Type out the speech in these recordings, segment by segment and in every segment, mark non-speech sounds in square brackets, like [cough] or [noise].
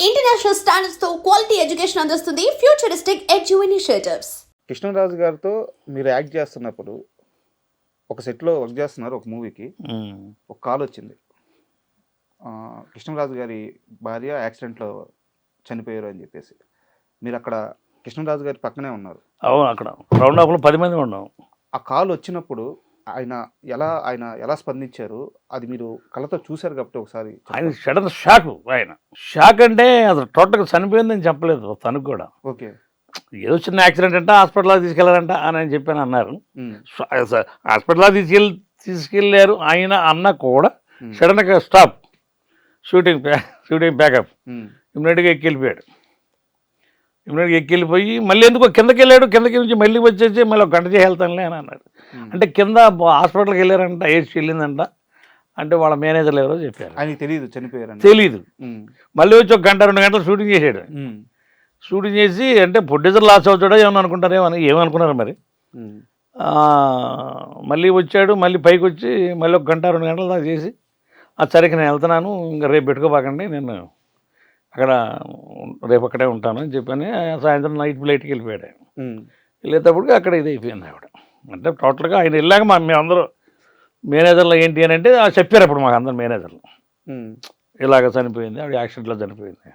International స్టాండర్డ్స్తో quality education అందిస్తుంది futuristic edu initiatives Krishnaraju గారితో మీరు యాక్ట్ చేస్తున్నప్పుడు ఒక సెట్లో వర్క్ చేస్తున్నారు ఒక మూవీకి. ఒక కాల్ వచ్చింది. ఆ, కృష్ణరాజు గారి భార్య యాక్సిడెంట్లో చనిపోయారు అని చెప్పేసి. మీరు అక్కడ కృష్ణరాజు గారి పక్కనే ఉన్నారు. అవును అక్కడ. రౌండ్ అప్లో పది మంది ఉన్నాం. ఆ కాల్ వచ్చినప్పుడు ఆయన ఎలా ఆయన ఎలా స్పందించారు? అది మీరు కళ్ళతో చూశారు కాబట్టి ఒకసారి ఆయన సడన్ షాక్ ఆయన. షాక్ అంటే అసలు టోటల్గా చనిపోయిందని చెప్పలేదు తనకు కూడా. ఓకే. ఏదో చిన్న యాక్సిడెంట్ అంటే హాస్పిటల్కి తీసుకెళ్ళారంట అని అని చెప్పాను అన్నారు. ఉమ్, హాస్పిటల్కి తీసుకెళ్ళి తీసుకెళ్ళారు ఆయన అన్న కూడా సడన్గా స్టాప్. Shooting shooting pack up. ఇమ్మీడియట్గా ఎక్కి వెళ్ళిపోయాడు ఇమ్మీడియట్గా ఎక్కి వెళ్ళిపోయి మళ్ళీ ఎందుకో కిందకి వెళ్ళాడు కిందకి నుంచి మళ్ళీ వచ్చేసి మళ్ళీ ఒక గంట వెళ్తానులే అని అన్నాడు. ఉమ్. అంటే కింద హాస్పిటల్కి వెళ్ళారంట ఏడ్చి వెళ్ళిందంట. అంటే వాళ్ళ మేనేజర్లు ఎవరో చెప్పారు. ఆయనకి తెలియదు చనిపోయారని. తెలీదు. ఉమ్, మళ్ళీ వచ్చి ఒక గంట రెండు గంటలు షూటింగ్ చేశాడు. షూటింగ్ చేసి అంటే ప్రొడ్యూసర్ లాస్ అవుతాడో ఏమని అనుకుంటారేమో అని ఏమనుకున్నారు మరి? మళ్ళీ వచ్చాడు మళ్ళీ పైకి వచ్చి మళ్ళీ ఒక గంట రెండు గంటల దాకా చేసి ఆ సరికి నేను వెళ్తున్నాను ఇంకా రేపు పెట్టుకోబాకండి నేను అక్కడ రేపు అక్కడే ఉంటాను అని చెప్పని సాయంత్రం నైట్ ఫ్లైట్కి వెళ్ళిపోయాడు వెళ్ళేటప్పటికి అక్కడ ఇది అయిపోయింది ఆవిడ. అంటే టోటల్గా ఆయన వెళ్ళాక మా మేమందరూ మేనేజర్లు ఏంటి అని అంటే ఆ చెప్పారు అప్పుడు మాకు అందరు మేనేజర్లు. ఇలాగ చనిపోయింది ఆవిడ యాక్సిడెంట్లో చనిపోయింది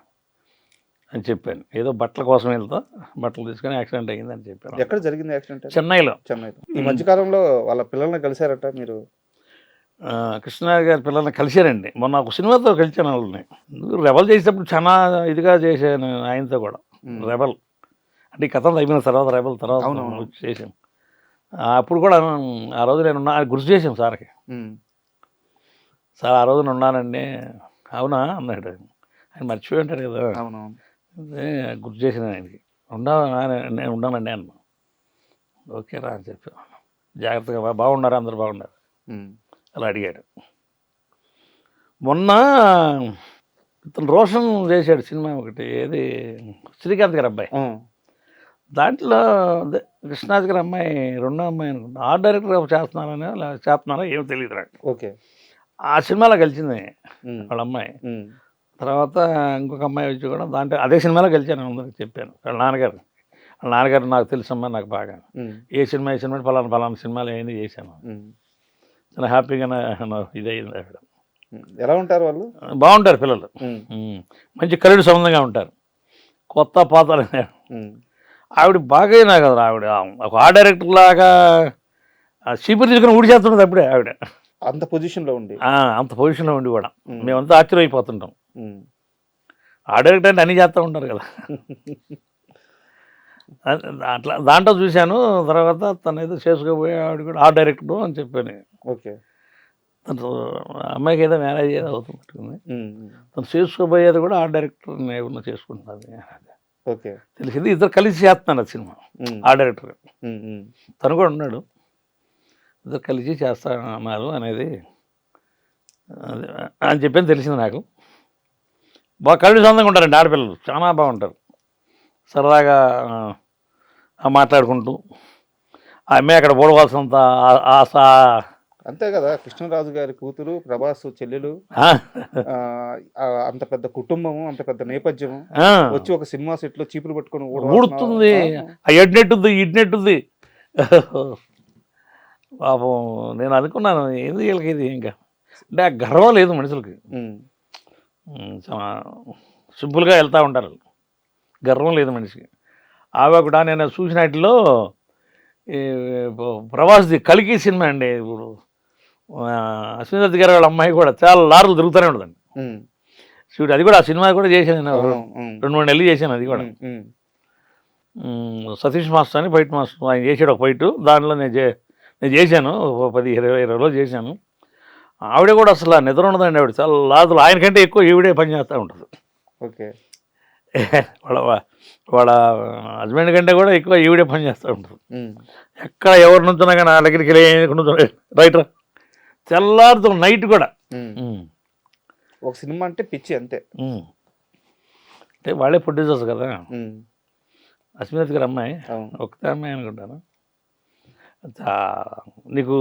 అని చెప్పాను. ఏదో బట్టల కోసం వెళ్తా బట్టలు తీసుకొని యాక్సిడెంట్ అయ్యింది అని చెప్పాను ఎక్కడ జరిగింది యాక్సిడెంట్? చెన్నైలో. చెన్నైలో. ఈ మధ్యకాలంలో వాళ్ళ పిల్లల్ని కలిశారట మీరు? ఆ, కృష్ణారావు గారి పిల్లల్ని కలిశారండి. మొన్న ఒక సినిమాతో కలిసాను వాళ్ళని. రెబల్ చేసేటప్పుడు చాలా ఇదిగా చేశాను ఆయనతో కూడా. రెబల్. అంటే ఈ కథ అయిపోయిన తర్వాత రెబల్ తర్వాత అవునవును. అప్పుడు కూడా ఆ రోజు నేను ఉన్నా గుర్తు చేసాం సార్కి. సార్ ఆ రోజు నేను ఉన్నానండి. అవునా? అన్నాడు. ఆయన మర్చిపోయి ఉంటాడు కదా. గుర్తు చేసిన ఆయనకి. ఉండా నేను ఉన్నానండి అన్న ఓకే రా అని చెప్పి. జాగ్రత్తగా బాగున్నారు? అందరు బాగున్నారు? అలా అడిగాడు. మొన్న ఇతను రోషన్ చేశాడు సినిమా ఒకటి. ఏది? శ్రీకాంత్ గారి అబ్బాయి. దాంట్లో అదే కృష్ణాజ్ గారి అమ్మాయి రెండో అమ్మాయి అనుకుంటా. ఆ డైరెక్టర్ చేస్తున్నారని చేస్తున్నారో ఏమో తెలియదు నాకు. ఓకే. ఆ సినిమాలో కలిసింది వాళ్ళ అమ్మాయి. తర్వాత ఇంకొక అమ్మాయి వచ్చి కూడా దాంట్లో అదే సినిమాలో కలిసాను అందరికి చెప్పాను. వాళ్ళ నాన్నగారు. వాళ్ళ నాన్నగారు నాకు తెలుసమ్మా నాకు బాగా. ఏ సినిమా ఏ సినిమా ఫలానా ఫలానా సినిమాలు ఏమైనా చేశాను. చాలా హ్యాపీగా ఇదయింది ఉమ్. ఎలా ఉంటారు వాళ్ళు? బాగుంటారు పిల్లలు. మంచి కరుడు సంబంధంగా ఉంటారు. కొత్త ఉమ్, ఆవిడ బాగా నాకు కదా ఆవిడ. ఒక ఆ డైరెక్టర్ లాగా చీపురు తీసుకుని ఊడి చేస్తున్నది అప్పుడే ఆవిడ. అంత పొజిషన్లో ఉండి. అంత పొజిషన్లో ఉండి కూడా. మేమంతా ఆశ్చర్యపోతుంటాం ఆ డైరెక్టర్ అంటే అన్నీ చేస్తూ ఉంటారు కదా. [laughs] అట్లా దాంట్లో చూశాను తర్వాత తను ఏదో చేసుకోబోయే ఆవిడ కూడా ఆ డైరెక్టర్ అని చెప్పాను. ఓకే. తను అమ్మాయికి ఏదో మ్యారేజ్ ఏదో ఉమ్, తను చేసుకోబోయేది కూడా ఆ డైరెక్టర్ ఏమన్నా చేసుకుంటున్నది ఓకే తెలిసింది ఇద్దరు కలిసి చేస్తున్నాడు ఆ సినిమా. ఆ డైరెక్టర్. తను కూడా ఉన్నాడు. ఇద్దరు కలిసి చేస్తానన్నారు అనేది అని చెప్పని తెలిసింది నాకు. బాగా కళ్ళు సొంతంగా ఉంటారండి ఆడపిల్లలు. చాలా బాగుంటారు. సరదాగా మాట్లాడుకుంటూ. ఆ అమ్మాయి అక్కడ పోడవలసినంత అంతే కదా కృష్ణరాజు గారి కూతురు ప్రభాస్ చెల్లెలు అంత పెద్ద కుటుంబము అంత పెద్ద నేపథ్యము. వచ్చి ఒక సినిమా సెట్లో చీపులు పట్టుకొని ఊడుతుంది. ఎడ్నెట్టుంది ఇడ్నెట్టుంది పాపం నేను అనుకున్నాను ఏంది వీళ్ళకి ఇది ఇంకా? అంటే ఆ గర్వం లేదు మనుషులకి. సింపుల్గా వెళ్తూ ఉంటారు. గర్వం లేదు మనిషికి. ఆమె కూడా నేను చూసిన వాటిలో ప్రవాస్ది కలికి సినిమా అండి ఇప్పుడు. ఆ, అశ్విని గారి వాళ్ళ అమ్మాయి కూడా చాలా లారులు తిరుగుతూనే ఉంటుందండి. ఉమ్, చూడు అది కూడా ఆ సినిమా కూడా చేశాను నేను రెండు మూడు నెలలు చేశాను అది కూడా. సతీష్ మాస్టర్ అని ఫైట్ మాస్టర్ ఆయన చేసాడు ఒక ఫైట్ దాంట్లో నేను చే నేను చేశాను పది ఇరవై ఇరవై రోజులు చేశాను. ఆవిడ కూడా అసలు నిద్ర ఉండదండి ఆవిడ చాలా లాదులు. ఆయనకంటే ఎక్కువ ఈవిడే పని చేస్తూ ఉంటుంది. ఓకే. [laughs] వాళ్ళ వాళ్ళ హస్బెండ్ కంటే కూడా ఎక్కువ ఈవిడే పని చేస్తూ ఉంటుంది. ఎక్కడ ఎవరు నుంచున్నా కానీ నా దగ్గరికి వెళ్ళి రైట్ రా తెల్లారుతో నైట్ కూడా. ఒక సినిమా అంటే పిచ్చి అంతే. అంటే వాళ్ళే ప్రొడ్యూసర్స్ కదా. అస్మిత్ గారు అమ్మాయి. ఒకటే అమ్మాయి అనుకుంటాను. నీకు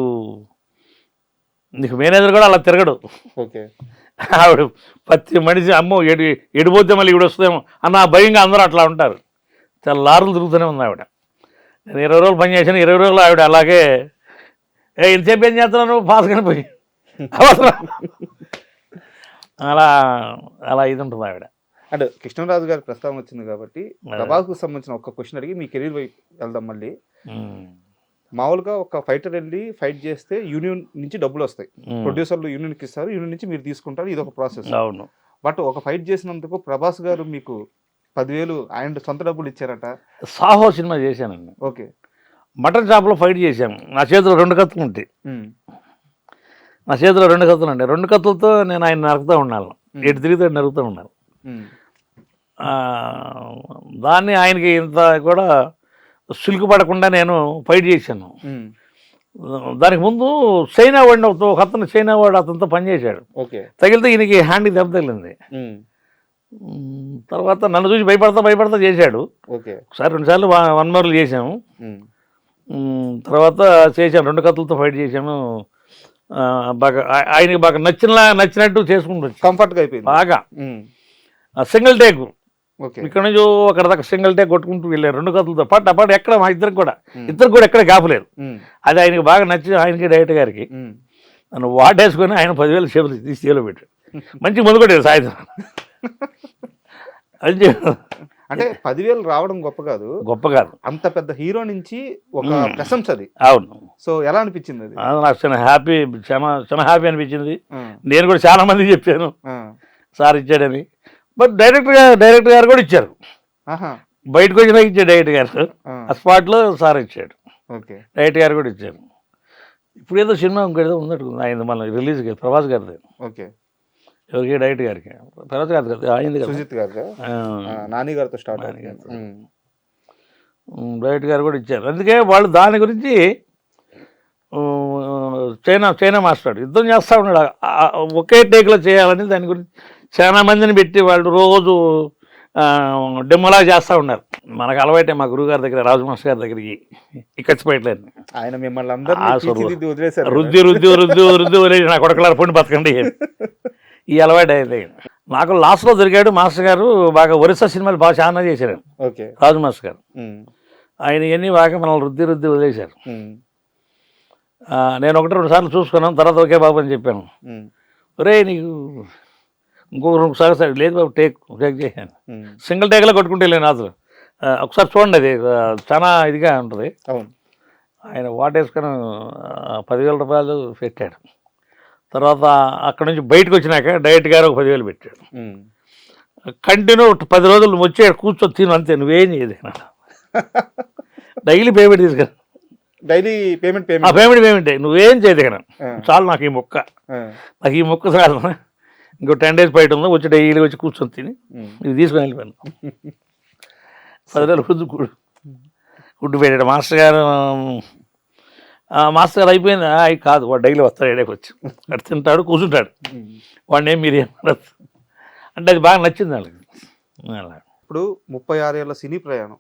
నీకు మేనేజర్ కూడా అలా తిరగడు. ఓకే. ఆవిడ ప్రతి మనిషి అమ్మో ఎడి ఎడిపోతే మళ్ళీ ఈవిడ వస్తుందేమో అన్న భయంగా అందరూ అట్లా ఉంటారు. చాలా లారులు తిరుగుతూనే ఉంది ఆవిడ. నేను ఇరవై రోజులు పని చేశాను ఇరవై రోజులు ఆవిడ అలాగే ఏ ఇంతసేపు ఏం చేస్తున్నాను పాస్ కనిపోయి అవసరం. అలా అలా ఇది ఉంటుంది ఆవిడ. అంటే కృష్ణరాజు గారి ప్రస్తావన వచ్చింది కాబట్టి ప్రభాస్కు సంబంధించిన ఒక క్వశ్చన్ అడిగి మీ కెరీర్ వైపు వెళ్దాం మళ్ళీ. మామూలుగా ఒక ఫైటర్ వెళ్ళి ఫైట్ చేస్తే యూనియన్ నుంచి డబ్బులు వస్తాయి. ప్రొడ్యూసర్లు యూనియన్కి ఇస్తారు యూనియన్ నుంచి మీరు తీసుకుంటారు ఇది ఒక ప్రాసెస్ అవును. బట్ ఒక ఫైట్ చేసినందుకు ప్రభాస్ గారు మీకు పదివేలు ఆయన సొంత డబ్బులు ఇచ్చారట. సాహో సినిమా చేశానండి. ఓకే మటన్ షాప్లో ఫైట్ చేశాము నా చేతిలో రెండు కత్తులు ఉంటాయి. నా చేతిలో రెండు కత్తులు ఉంటాయి. రెండు కత్తులతో నేను ఆయన నరుకుతూ ఉన్నాను. ఎటు తిరిగితే నరుకుతూ ఉన్నాను. దాన్ని ఆయనకి ఇంత కూడా సిల్క్ పడకుండా నేను ఫైట్ చేశాను. దానికి ముందు చైనా వాడిని ఒక అతను చైనా వాడు అతనితో పనిచేశాడు తగిలితే ఈయనకి హ్యాండ్కి దెబ్బ తగిలింది. తర్వాత నన్ను చూసి భయపడతా భయపడతా చేశాడు. ఒకసారి రెండుసార్లు వన్ మోర్లు ఉమ్, తర్వాత చేశాను రెండు కత్తులతో ఫైట్ చేశాము ఆ, బాగా ఆయనకి బాగా నచ్చినలా నచ్చినట్టు చేసుకుంటూ. కంఫర్ట్గా అయిపోయింది. బాగా. Single take okay. ఇక్కడ నుంచి అక్కడ దాకా సింగిల్ టేక్ కొట్టుకుంటూ వెళ్ళారు రెండు కత్తులతో పట్ట పట్ట ఎక్కడ మా ఇద్దరికి కూడా ఉమ్, ఇద్దరికి కూడా ఎక్కడ కాపలేదు ఉమ్, అది ఆయనకి బాగా నచ్చి ఆయనకి డైరెక్టర్ గారికి నన్ను వాటేసుకొని ఆయన పదివేలు చేపలు తీసి చేలో పెట్టాడు. [laughs] మంచి ముందు కొట్టాడు సాయంత్రం. [laughs] అది చే- అంటే [laughs] పదివేలు రావడం గొప్ప కాదు. గొప్ప కాదు. అంత పెద్ద హీరో నుంచి ఒక. ప్రశంస అది. అవును. సో ఎలా అనిపించింది అది? నాకు చాలా హ్యాపీ చాలా చాలా హ్యాపీ అనిపించింది. నేను కూడా చాలా మందికి చెప్పాను. సార్ ఇచ్చాడని. బట్ డైరెక్టర్ గారు డైరెక్టర్ గారు కూడా ఇచ్చారు. బయటకు వచ్చినా ఇచ్చాడు డైరెక్టర్ గారు. ఆ, స్పాట్లో సార్ ఇచ్చాడు. ఓకే. డైరెక్టర్ గారు కూడా ఇచ్చారు. ఇప్పుడు ఏదో సినిమా ఇంకేదో ఉందట్టు ఆయన మళ్ళీ రిలీజ్ ప్రభాస్ గారిది. ఓకే. ఎవరికి డైరెక్టర్ గారికి. గారి కదా కదా సుజిత్ గారు నాని గారితో స్టార్ట్ డైరెక్టర్ గారు కూడా ఇచ్చారు. అందుకే వాళ్ళు దాని గురించి చైనా చైనా మాస్టర్ యుద్ధం చేస్తూ ఉన్నాడు. ఒకే టేక్లో చేయాలని దాని గురించి చాలా మందిని పెట్టి వాళ్ళు రోజు డెమ్మలా చేస్తూ ఉన్నారు. మనకు అలవాటే మా గురువు గారి దగ్గర రాజు మాస్టర్ గారి దగ్గరికి. ఇక్కచ్చిపోయట్లేదు ఆయన మిమ్మల్ని కదా. రుద్ది రుద్ది రుద్ది రుద్ది వదిలేసి నా కొడకలారు పండి బతకండి. [laughs] ఈ అలవాటు అయితే నాకు లాస్ట్లో దొరికాడు మాస్టర్ గారు బాగా ఒరిస్సా సినిమాలు బాగా చాలా చేశారు. ఓకే. రాజు మాస్టర్ గారు. ఆయన ఇవన్నీ బాగా మనల్ని రుద్ది రుద్ది వదిలేశారు. నేను ఒకటి రెండు సార్లు చూసుకున్నాను తర్వాత ఒకే బాబు అని చెప్పాను. ఒరే నీకు ఇంకొక రెండు సార్లు సరే లేదు బాబు టేక్ టేక్ చేశాను. సింగిల్ టేక్లో కొట్టుకుంటే లేను అసలు. ఒకసారి చూడండి అది చాలా ఇదిగా ఉంటుంది. ఆయన వాటేసుకొని పదివేల రూపాయలు పెట్టాడు. తర్వాత అక్కడ నుంచి బయటకు వచ్చినాక డైరెక్ట్ గారు ఒక పదివేలు పెట్టాడు. కంటిన్యూ పది రోజులు వచ్చే కూర్చొని తిను అంతే నువ్వేం చేయదు డైలీ పేమెంట్ తీసుకురా daily payment payment. Payment payment. నువ్వేం చేయదు ఇక్కడ. చాలు నాకు ఈ మొక్క. నాకు ఈ మొక్క చాలు. ఇంకో టెన్ డేస్ బయట ఉందో వచ్చి డైలీ వచ్చి కూర్చొని తిని ఇది తీసుకొని వెళ్ళిపోయాను. పది రోజులు ఫుడ్ ఫుడ్ పెట్టాడు. మాస్టర్ గారు మాస్టర్ గారు అయిపోయింది. "ఆ, అయి కాదు వాడు డైలీ వస్తాడు ఏడాకి వచ్చి. అటు తింటాడు కూర్చుంటాడు. వాడిని ఏం మీరు ఏమన్నారు అంటే అది బాగా నచ్చింది వాళ్ళకి. అలా. ఇప్పుడు ముప్పై ఆరు ఏళ్ళ సినీ ప్రయాణం.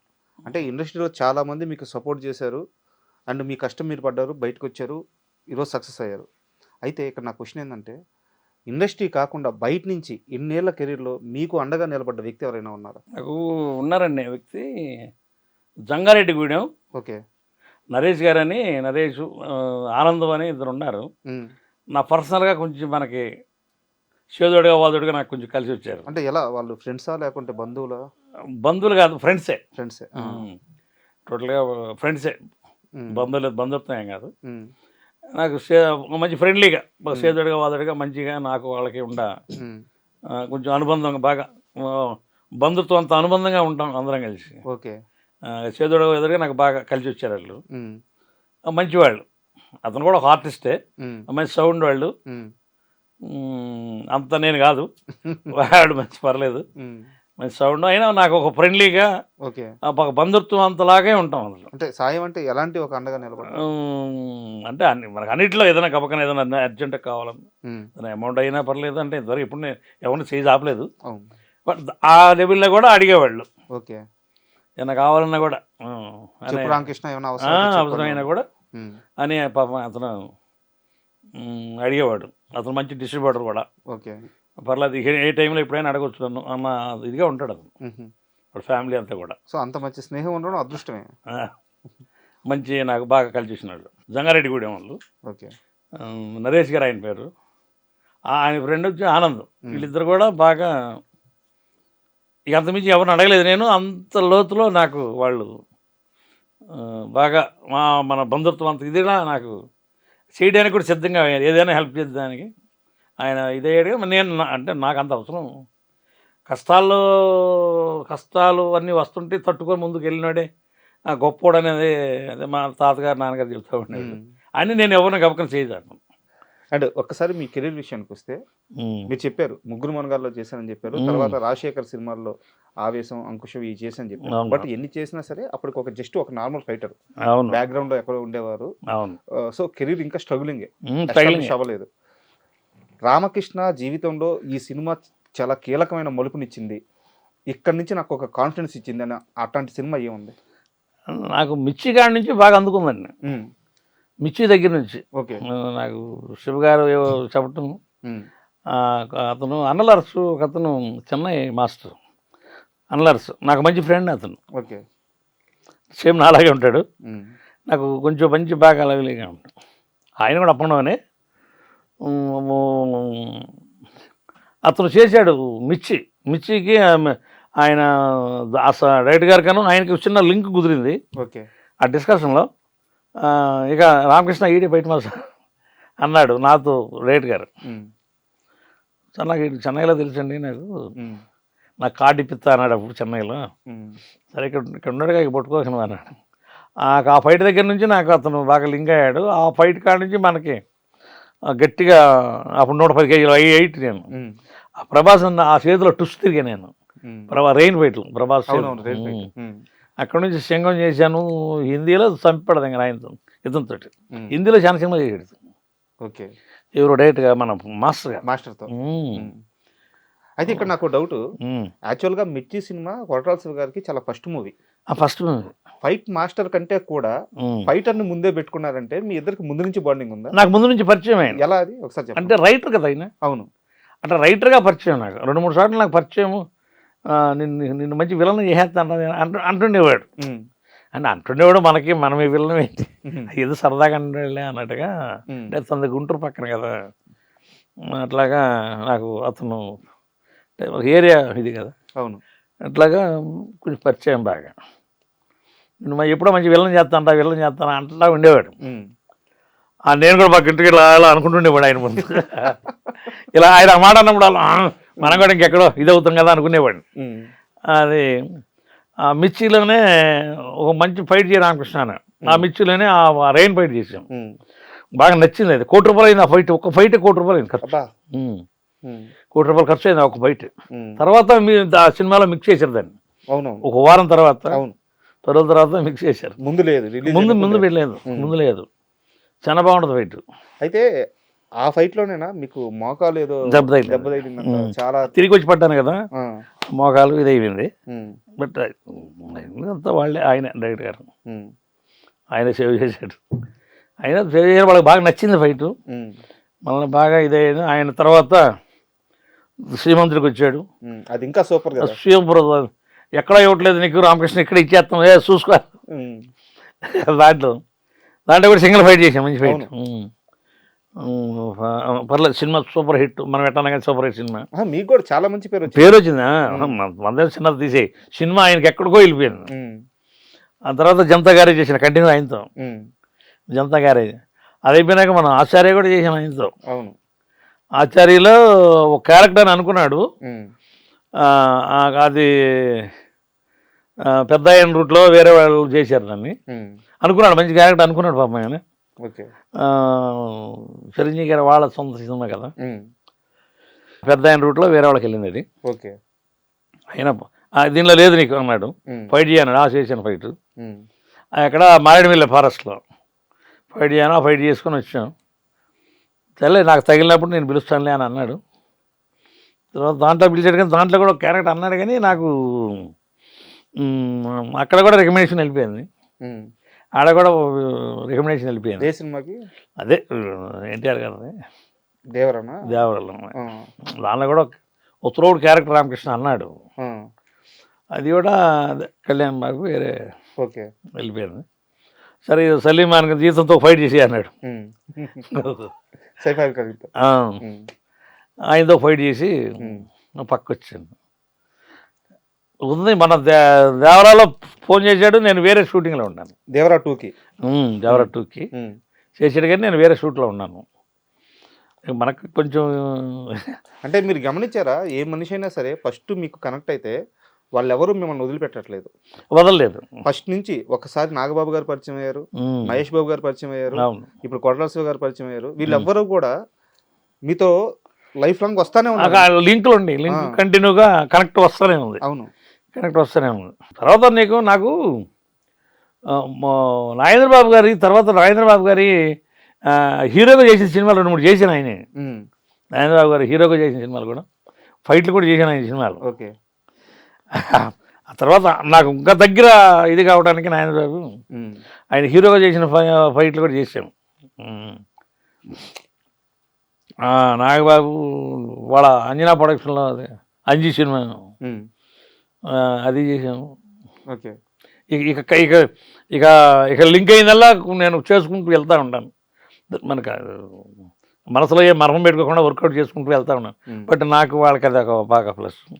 అంటే ఇండస్ట్రీలో చాలా మంది మీకు సపోర్ట్ చేశారు. అండ్ మీ కష్టం మీరు పడ్డారు బయటకు వచ్చారు ఈరోజు సక్సెస్ అయ్యారు. అయితే ఇక్కడ నా క్వశ్చన్ ఏంటంటే ఇండస్ట్రీ కాకుండా బయట నుంచి ఇన్నేళ్ళ కెరీర్లో మీకు అండగా నిలబడ్డ వ్యక్తి ఎవరైనా ఉన్నారా? నాకు ఉన్నారండి వ్యక్తి జంగారెడ్డిగూడెం ఓకే. నరేష్ గారు అని నరేష్ ఆనందం అని ఇద్దరు ఉన్నారు. నా పర్సనల్గా కొంచెం మనకి చేదోడుగా వాదుడుగా నాకు కొంచెం కలిసి వచ్చారు. అంటే ఎలా? వాళ్ళు ఫ్రెండ్సా లేకుంటే బంధువులా? బంధువులు కాదు ఫ్రెండ్సే. ఫ్రెండ్సే. టోటల్గా ఫ్రెండ్సే. బంధువులు బంధుత్వం ఏం కాదు నాకు మంచి ఫ్రెండ్లీగా సేదుడుగా వాదుడుగా మంచిగా నాకు వాళ్ళకి ఉండ కొంచెం అనుబంధంగా బాగా ఆ, బంధుత్వం అంత అనుబంధంగా ఉంటాం అందరం కలిసి. ఓకే. చేదుడుగా ఎదురుగా నాకు బాగా కలిసి వచ్చారు వాళ్ళు. మంచివాళ్ళు. అతను కూడా ఒక ఆర్టిస్టే. మంచి సౌండ్ వాళ్ళు. అంత నేను కాదు. [laughs] వాడు మంచి పర్లేదు. మంచి సౌండ్. అయినా నాకు ఒక ఫ్రెండ్లీగా ఓకే. ఒక బంధుత్వం అంతలాగే ఉంటాం అందులో. అంటే సాయం అంటే ఎలాంటి ఒక అండగా నిలబడ్డారు? ఉమ్, అంటే అన్ని మనకు అన్నింటిలో ఏదైనా కపకన ఏదైనా అర్జెంట్ కావాలన్నా అమౌంట్ అయినా పర్లేదు అంటే ఇంతవరకు ఇప్పుడు నేను ఎవరిని చేసి ఆపలేదు. బట్ ఆ లెవెల్లో కూడా అడిగేవాళ్ళు. ఓకే. ఏమైనా కావాలన్నా కూడా. రామకృష్ణ ఏమైనా. అవసరమైనా కూడా అని పాపం అతను అడిగేవాడు. అతను మంచి డిస్ట్రిబ్యూటర్ కూడా. ఓకే. పర్లేదు ఏ టైంలో ఎప్పుడైనా అడగొచ్చు నన్ను. అన్న ఇదిగా ఉంటాడు అతను. వాళ్ళ ఫ్యామిలీ అంతా కూడా. సో అంత మంచి స్నేహం ఉండడం అదృష్టమే. మంచి నాకు బాగా కలిసి వచ్చినాడు జంగారెడ్డిగూడెం వాళ్ళు. ఓకే. నరేష్ గారు ఆయన పేరు. ఆయన ఫ్రెండ్ వచ్చి ఆనంద్. వీళ్ళిద్దరు కూడా బాగా ఇక అంతమించి ఎవరిని అడగలేదు నేను. అంత లోతులో నాకు వాళ్ళు బాగా మా మన బంధుత్వం అంత ఇదిగా నాకు చేయడానికి కూడా సిద్ధంగా అయ్యారు. ఏదైనా హెల్ప్ చేద్దానికి ఆయన ఇదయ్యాడు నేను అంటే నాకు అంత అవసరం. కష్టాల్లో కష్టాలు అన్నీ వస్తుంటే తట్టుకొని ముందుకు వెళ్ళినాడే. ఆ గొప్పోడు అనేది అదే మా తాతగారు నాన్నగారు చెప్తూ ఉండేది అని నేను ఎవరిని గబకం చేయదాను అండ్ ఒక్కసారి మీ కెరీర్ విషయానికి వస్తే మీరు చెప్పారు ముగ్గురు మనగాల్లో చేశానని చెప్పారు. తర్వాత రాజశేఖర్ సినిమాల్లో ఆవేశం అంకుశం ఇవి చేశానని చెప్పారు. బట్ ఎన్ని చేసినా సరే అప్పటికి ఒక జస్ట్ ఒక నార్మల్ ఫైటర్. బ్యాక్గ్రౌండ్లో ఎక్కడో ఉండేవారు. సో కెరీర్ ఇంకా స్ట్రగులింగ్. అవ్వలేదు. రామకృష్ణ జీవితంలో ఈ సినిమా చాలా కీలకమైన మలుపునిచ్చింది. ఇక్కడి నుంచి నాకు ఒక కాన్ఫిడెన్స్ ఇచ్చింది. అని అట్లాంటి సినిమా ఏముంది? నాకు మిర్చి కాడి నుంచి బాగా అందుకుందండి. మిర్చి దగ్గర నుంచి. ఓకే. నాకు శివ గారు ఏవో చెప్పటం. అతను అన్నలర్స్ ఒక అతను చెన్నై మాస్టర్. అన్నలర్స్ నాకు మంచి ఫ్రెండ్ అతను. ఓకే. సేమ్ నాలాగే ఉంటాడు. నాకు కొంచెం మంచి బాగా అలవిలిగా ఉంటాడు. ఆయన కూడా అప్పంలోనే అతను చేశాడు మిర్చి. మిర్చికి ఆయన రైట్ గారి కను ఆయనకి చిన్న లింక్ కుదిరింది. ఓకే. ఆ డిస్కషన్లో ఇక రామకృష్ణ ఈడి బయట మాస అన్నాడు నాతో రైట్ గారు. సార్ నాకు ఇది చెన్నైలో తెలుసండి నాకు. నాకు కార్డు ఇప్పిస్తా అన్నాడు అప్పుడు చెన్నైలో. సరే ఇక్కడ ఇక్కడ ఉన్నాడుగా ఇక పట్టుకోసం అన్నాడు. ఆ ఆ ఫైట్ దగ్గర నుంచి నాకు అతను బాగా లింక్ అయ్యాడు. ఆ ఫైట్ కాడ నుంచి మనకి గట్టిగా అప్పుడు నూట పది కేజీలు ఐ ఎయిట్ నేను. ఆ ప్రభాస్ ఆ చేతిలో టుస్ తిరిగా నేను. ప్రభా రెయిన్ ఫైట్లు ప్రభాస్ అక్కడ నుంచి సింగం చేశాను. హిందీలో చంపడదు ఇంకా ఆయనతో ఇతనితో. హిందీలో చాలా సినిమా చేశాడు. ఓకే. ఎవరు డైరెక్ట్గా మన మాస్టర్ గారు. మాస్టర్తో. అయితే ఇక్కడ నాకు డౌట్. యాక్చువల్గా మిర్చి సినిమా కొరటాల శివ గారికి చాలా ఫస్ట్ మూవీ. ఆ ఫస్ట్ ఫైట్ మాస్టర్ కంటే కూడా ఫైటర్ని ముందే పెట్టుకున్నారంటే మీ ఇద్దరికి ముందు నుంచి బాండింగ్ ఉందా? నాకు ముందు నుంచి పరిచయం ఆయన. ఎలా అది? ఒకసారి అంటే రైటర్ కదా ఆయన. అవును. అంటే రైటర్గా పరిచయం నాకు. రెండు మూడు సార్లు నాకు పరిచయం నిన్ను నిన్ను మంచి విలన్ చేసేస్తాను అంటు అంటుండేవాడు. అంటే అంటుండేవాడు మనకి మనమే విలన్ ఏంటి. ఏదో సరదాగా అంటుండే అన్నట్టుగా. అంటే తనది గుంటూరు పక్కన కదా. అట్లాగా నాకు అతను ఒక ఏరియా ఇది కదా. అవును. అట్లాగా కొంచెం పరిచయం బాగా. ఎప్పుడో మంచి విలన్ చేస్తాను విలన్ చేస్తాను అంటలా ఉండేవాడు. నేను కూడా మాకు ఇంటికి ఇలా అలా అనుకుంటుండేవాడు ఆయన ముందు. ఇలా ఆయన మాట అన్నప్పుడు అలా "ఆ, మనం కూడా ఇంకెక్కడో ఇది అవుతాం కదా అనుకునేవాడిని. అది ఆ మిర్చిలోనే ఒక మంచి ఫైట్ చేయ రామకృష్ణ అని. ఆ మిర్చిలోనే ఆ రెయిన్ ఫైట్ చేసాం. బాగా నచ్చింది అది. కోటి రూపాయలు అయింది ఆ ఫైట్. ఒక ఫైట్ కోటి రూపాయలు అయింది ఖర్చు. కోటి రూపాయలు ఖర్చు అయింది ఒక ఫైట్. తర్వాత ఆ సినిమాలో మిక్స్ చేశారు దాన్ని. అవునవును. ఒక వారం తర్వాత అవును. తర్వాత తర్వాత మిక్స్ చేశారు. ముందు లేదు ముందు ముందు లేదు. వెళ్ళలేదు. ముందు లేదు. చాలా బాగుంటుంది ఫైట్ అయితే ఆ ఫైట్ లోనేనా మీకు మోకాలు ఏదో దెబ్బ తగిలింది. దెబ్బ తగిలిందంట మ్మ్. చాలా తిరిగి వచ్చి పడ్డాను కదా. మోకాలు ఇది అయిపోయింది. బట్ అంతా వాళ్ళే ఆయన డైరెక్టర్ గారు. ఆయన సేవ్ చేశాడు ఆయన సేవ్ చేయడం వాళ్ళకి బాగా నచ్చింది ఫైట్. మనల్ని బాగా ఇదైంది ఆయన తర్వాత శ్రీమంతుడికి వచ్చాడు. అది ఇంకా సూపర్ కదా శ్రీమంతుడు ఎక్కడ ఇవ్వట్లేదు నీకు రామకృష్ణ ఇక్కడ ఇచ్చేస్తాం చూసుకో. దాంట్లో [laughs] దాంట్లో కూడా సింగిల్ ఫైట్ చేసాం మంచి ఫైట్. పర్లేదు సినిమా సూపర్ హిట్ మనం ఎట్లా కానీ సూపర్ హిట్ సినిమా. మీకు కూడా చాలా మంచి పేరు పేరు వచ్చిందా వంద సినిమా తీసేయి. సినిమా ఆయనకి ఎక్కడికో వెళ్ళిపోయింది. ఆ తర్వాత జనతా గారే చేసిన కంటిన్యూ ఆయనతో. జనతా గారే. అది అయిపోయినాక మనం ఆచార్య కూడా చేసాం ఆయనతో. అవును. ఆచార్యలో ఒక క్యారెక్టర్ అని అనుకున్నాడు. అది పెద్ద ఆయన రూట్లో వేరే వాళ్ళు చేశారు దాన్ని. అనుకున్నాడు మంచి క్యారెక్టర్ అనుకున్నాడు పాపం ఆయన. ఓకే. చిరంజీవి గారి వాళ్ళ సొంత సినిమా కదా. పెద్ద ఆయన రూట్లో వేరే వాళ్ళకి వెళ్ళింది అది. ఓకే. అయినా దీనిలో లేదు నీకు అన్నాడు. ఫైట్ చేయన్నాడు ఆ చేశాను ఫైట్. మ్మ్. ఎక్కడ మారేడుమిల్లె ఫారెస్ట్లో ఫైట్ చేయను ఆ ఫైట్ చేసుకొని వచ్చాం సరే నాకు తగిలినప్పుడు నేను పిలుస్తానులే అని అన్నాడు. తర్వాత దాంట్లో పిలిచాడు కానీ దాంట్లో కూడా ఒక క్యారెక్టర్ అన్నాడు కానీ నాకు అక్కడ కూడా రికమెండేషన్ వెళ్ళిపోయింది. ఆడ కూడా రికమెండేషన్ వెళ్ళిపోయింది ఏ సినిమాకి? అదే ఎన్టీఆర్ గారిది. దేవరనా? దేవరలో ఆ, దానిలో కూడా ఉత్తరోడు క్యారెక్టర్ రామకృష్ణ అన్నాడు. అది కూడా కళ్యాణ్ బాబు వేరే ఓకే. వెళ్ళిపోయింది. సరే సలీమాన్ జీతంతో ఫైట్ చేసి అన్నాడు. ఆయనతో ఫైట్ చేసి పక్క వచ్చాను ఉంది. మన దే దేవరాలో ఫోన్ చేశాడు నేను వేరే షూటింగ్లో ఉన్నాను. దేవరా టూకి? దేవరా టూకి. చేసాడు కానీ నేను వేరే షూట్లో ఉన్నాను. మనకు కొంచెం [laughs] అంటే మీరు గమనించారా? ఏ మనిషి అయినా సరే ఫస్ట్ మీకు కనెక్ట్ అయితే వాళ్ళెవరూ మిమ్మల్ని వదిలిపెట్టట్లేదు. వదలలేదు. ఫస్ట్ నుంచి ఒకసారి నాగబాబు గారు పరిచయం అయ్యారు మహేష్ బాబు గారు పరిచయం అయ్యారు ఇప్పుడు కొడల శివ గారు పరిచయం అయ్యారు. వీళ్ళెవ్వరూ కూడా మీతో లైఫ్ లాంగ్ వస్తానే ఉన్నారు. లింకులు ఉండి లింక్. కంటిన్యూగా కనెక్ట్ వస్తూనే ఉంది. అవును. కనెక్ట్ వస్తూనే ఉంది తర్వాత నీకు నాకు ఆ, మా- నాగేంద్ర బాబు గారి తర్వాత నాగేంద్ర బాబు గారి హీరోగా చేసిన సినిమాలు రెండు మూడు చేసిన ఆయనే. ఉమ్, నాగేంద్ర బాబు గారు హీరోగా చేసిన సినిమాలు కూడా. ఫైట్లు కూడా చేశాను ఆయన సినిమాలు. ఓకే. ఆ తర్వాత నాకు ఇంకా దగ్గర ఇది కావడానికి నాగేంద్ర బాబు ఉమ్, ఆయన హీరోగా చేసిన ఫైట్లు కూడా. ఆ, నాగబాబు వాళ్ళ అంజనా ప్రొడక్షన్లో అది అంజీ సినిమా అది చేసాము ఓకే. ఇక ఇక ఇక ఇక లింక్ అయిందల్లా నేను చేసుకుంటూ వెళ్తూ ఉంటాను మనకు మనసులో ఏ మర్మం పెట్టుకోకుండా వర్కౌట్ చేసుకుంటూ వెళ్తూ ఉన్నాను. బట్ నాకు వాళ్ళకి అది ఒక బాగా ప్లస్.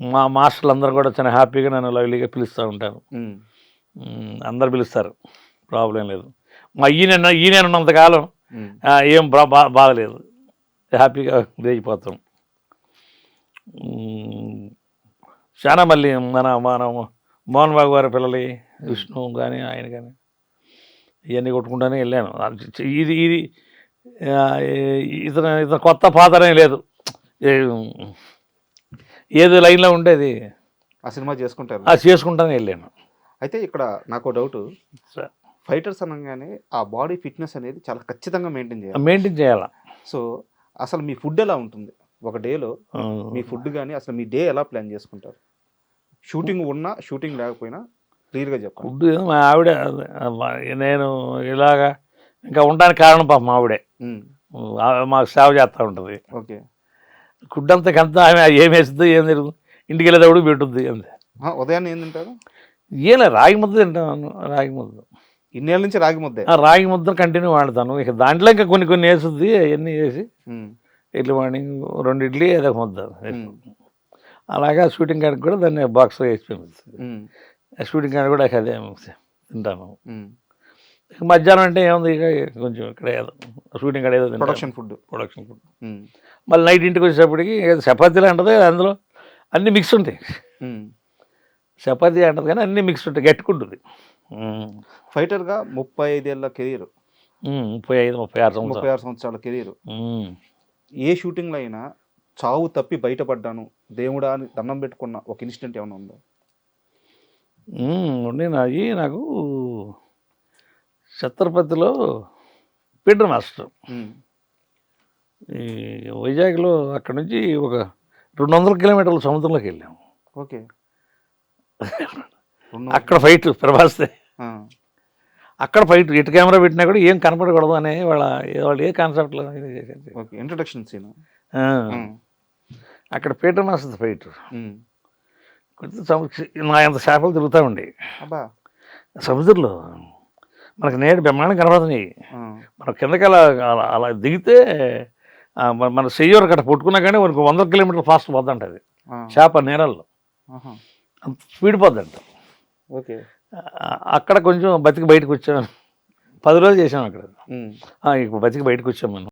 మా మాస్టర్లు అందరూ కూడా చాలా హ్యాపీగా నన్ను లవ్లీగా పిలుస్తూ ఉంటారు. ఉమ్, అందరు పిలుస్తారు. ప్రాబ్లం లేదు. మా ఈయన ఈయన ఉన్నంతకాలం ఏం బా బా- బాధలేదు. హ్యాపీగా ఉమ్, చాలా మళ్ళీ మన మన మోహన్ బాబు గారి పిల్లలు విష్ణు కానీ ఆయన కానీ ఇవన్నీ కొట్టుకుంటూనే వెళ్ళాను. ఇది ఇది ఆ, ఇతను ఇతను కొత్త పాతనే లేదు. ఏది లైన్లో ఉండేది. ఆ సినిమా చేసుకుంటారు. అది చేసుకుంటానే వెళ్ళాను. అయితే ఇక్కడ నాకు డౌట్ ఫైటర్స్ అనగానే ఆ బాడీ ఫిట్నెస్ అనేది చాలా ఖచ్చితంగా మెయింటైన్ చేయాలి. మెయింటైన్ చేయాలా? సో అసలు మీ ఫుడ్ ఎలా ఉంటుంది? ఒక డేలో మీ ఫుడ్ కానీ అసలు మీ డే ఎలా ప్లాన్ చేసుకుంటారు? షూటింగ్ ఉన్నా షూటింగ్ లేకపోయినా క్లియర్గా చెప్పండి. ఫుడ్ మా ఆవిడ నేను ఇలాగా ఇంకా ఉండడానికి కారణం పాప మా ఆవిడే మాకు సేవ చేస్తూ ఉంటుంది. ఓకే. ఫుడ్ అంతకంతా ఆమె ఏం వేస్తుంది ఏం తిరుగుతుంది ఇంటికి వెళ్ళేటప్పుడు పెట్టుద్ది అంతే. ఉదయాన్నే ఏం తింటారు? ఏలే రాగి ముద్ద తింటాను రాగి ముద్ద. ఇన్నేళ్ళ నుంచి రాగి ముద్దే? ఆ రాగి ముద్ద కంటిన్యూ వాడతాను. ఇక దాంట్లో ఇంకా కొన్ని కొన్ని వేస్తుంది అవన్నీ వేసి ఇడ్లీ మార్నింగ్ రెండు ఇడ్లీ అదొక ముద్ద. అలాగా షూటింగ్ కాడికి కూడా దాన్ని బాక్స్లో వేసి పంపిస్తుంది షూటింగ్ కాడ కూడా అదే తింటాను మధ్యాహ్నం అంటే ఏముంది ఇక కొంచెం ఇక్కడ ఏదో షూటింగ్ కాడ ఏదో. Production food. Production food. మళ్ళీ నైట్ ఇంటికి వచ్చేటప్పటికి ఏదో చపాతీలు అంటది అందులో అన్నీ మిక్స్ ఉంటాయి. చపాతీ అంటది కానీ అన్నీ మిక్స్ ఉంటాయి గట్టుకుంటుంది. ఫైటర్గా ముప్పై ఐదేళ్ళ కెరీర్. ముప్పై ఐదు ముప్పై ఆరు ముప్పై సంవత్సరాలు ఆరు సంవత్సరాల కెరీర్. ఏ షూటింగ్లో అయినా చావు తప్పి బయటపడ్డాను. దేవుడా అని దండం పెట్టుకున్న ఒక ఇన్సిడెంట్ ఏమైనా ఉందా? ఉండి నాది నాకు ఛత్రపతిలో పీటర్ మాస్టర్. ఈ వైజాగ్లో అక్కడ నుంచి ఒక రెండు వందల కిలోమీటర్ల సముద్రంలోకి వెళ్ళాం. ఓకే. అక్కడ ఫైట్ ప్రభాస్తే అక్కడ ఫైట్ ఇటు కెమెరా పెట్టినా కూడా ఏం కనపడకూడదు అని వాళ్ళ వాళ్ళు ఏ కాన్సెప్ట్లో ఇంట్రొడక్షన్ సీన్. అక్కడ పీటర్ మాస్టర్ ఫైట్. సము- నా ఎంత చేపలు తిరుగుతూ ఉండే. సముద్రంలో మనకు నేడు బ్రహ్మాండం కనపడుతున్నాయి ఆ, మనం కిందకి అలా అలా- దిగితే మన- చెయ్యరు అక్కడ పుట్టుకున్నా కానీ మనకు వంద కిలోమీటర్ ఫాస్ట్ పోతుంటుంది ఆ, చేప నీళ్ళల్లో ఆహా, అంత స్పీడ్ పోద్దంట. ఓకే. అక్కడ కొంచెం బతికి బయటకు వచ్చాం. పది రోజులు చేసాం అక్కడ. బతికి బయటకు వచ్చాం మనం.